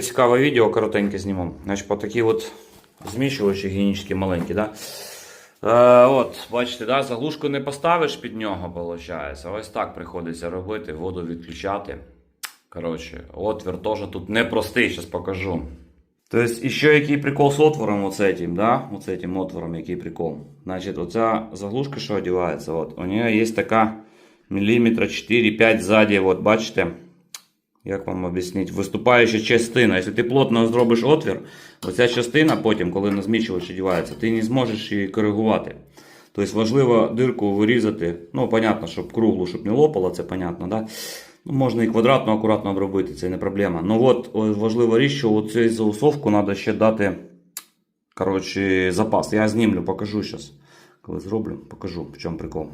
Цікаве відео коротеньке зніму. Значить, по такі от змішувачі гігієнічні маленькі, да? Е, от, бачите, да? заглушку не поставиш під нього, виходить. Ось так приходиться робити, воду відключати. Коротше, отвір теж тут непростий, зараз покажу. Тобто, ще який прикол з отвором, оце цим, да? Оце отвором, який прикол. Значить, оця заглушка, що одягається, от, у неї є така міліметра 4-5 ззаді, от, бачите? Як вам об'яснити? Виступаюча частина. Якщо ти плотно зробиш отвір, оця частина потім, коли на зміщувач одягається, ти не зможеш її коригувати. Тобто важливо дирку вирізати. Ну, понятно, щоб круглу, щоб не лопало, це понятно, да? Ну, можна і квадратно акуратно обробити, це не проблема. Ну от важлива річ, що оцю заусовку треба ще дати коротше, запас. Я знімлю, покажу зараз. Коли зроблю, покажу, в чому прикол.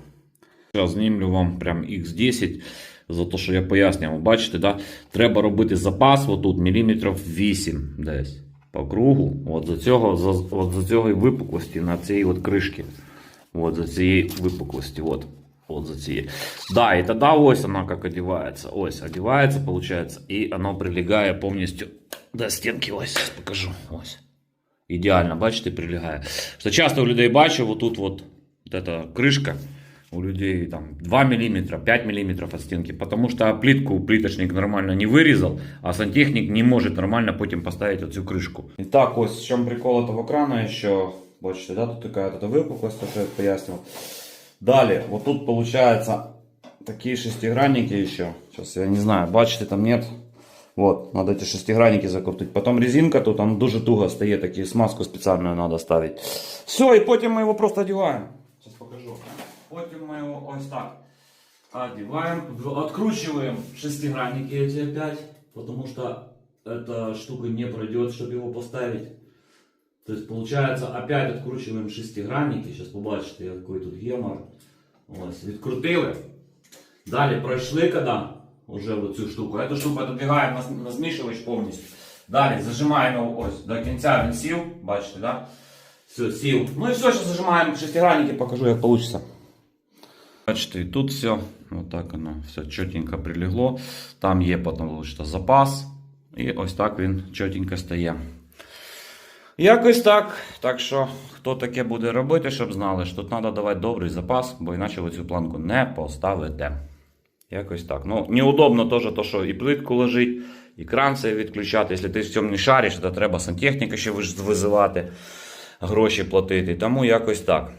Зараз знімлю вам прям X10 за те, що я пояснював. Бачите, да? треба робити запас отут міліметрів 8 десь по кругу. От за цього, за, от за цього випуклості на цій от кришці. От за цієї випуклості. От. Вот за цієї. Да, і тоді ось вона як одівається. Ось одівається, виходить, і воно прилягає повністю до стінки. Ось, покажу. Ось. Ідеально, бачите, прилягає. Часто у людей бачу, вот тут вот, вот эта крышка, у людей там 2 мм, 5 мм от стенки, потому что плитку плиточник нормально не вырезал, а сантехник не может нормально потім поставить оцю крышку. І так, ось в чому прикол этого крана еще, бачите, да, тут такая вот эта выпуклость, что я пояснил. Далее, вот тут получается такие шестигранники еще. Сейчас я не знаю, бачите, там нет. Вот, надо эти шестигранники закрутить. Потом резинка тут, он дуже туго стоит, такие смазку специальную надо ставить. Все, и потом мы его просто одеваем. Сейчас покажу. Потом мы его ось так одеваем, в- откручиваем шестигранники эти опять, потому что эта штука не пройдет, чтобы его поставить. То есть получается опять откручиваем шестигранники. Сейчас побачите, який тут гемор. Ось, відкрутили. Далі пройшли коли уже в цю штуку. Эту штуку отодвигаємо на, на змішувач повністю. Далі зажимаємо його ось до кінця він сів. Бачите, да? Все, сів. Ну і все, що зажимаємо шестигранники, покажу, як вийде. Бачите, і тут все, вот так воно все чотенько прилегло. Там є потім запас. І ось так він чотенько стає. Якось так. Так що, хто таке буде робити, щоб знали, що тут треба давати добрий запас, бо іначе ви цю планку не поставите. Якось так. Ну, неудобно теж, то, що і плитку лежить, і кран цей відключати. Якщо ти в цьому не шариш, то треба сантехніка ще визивати, гроші платити. Тому якось так.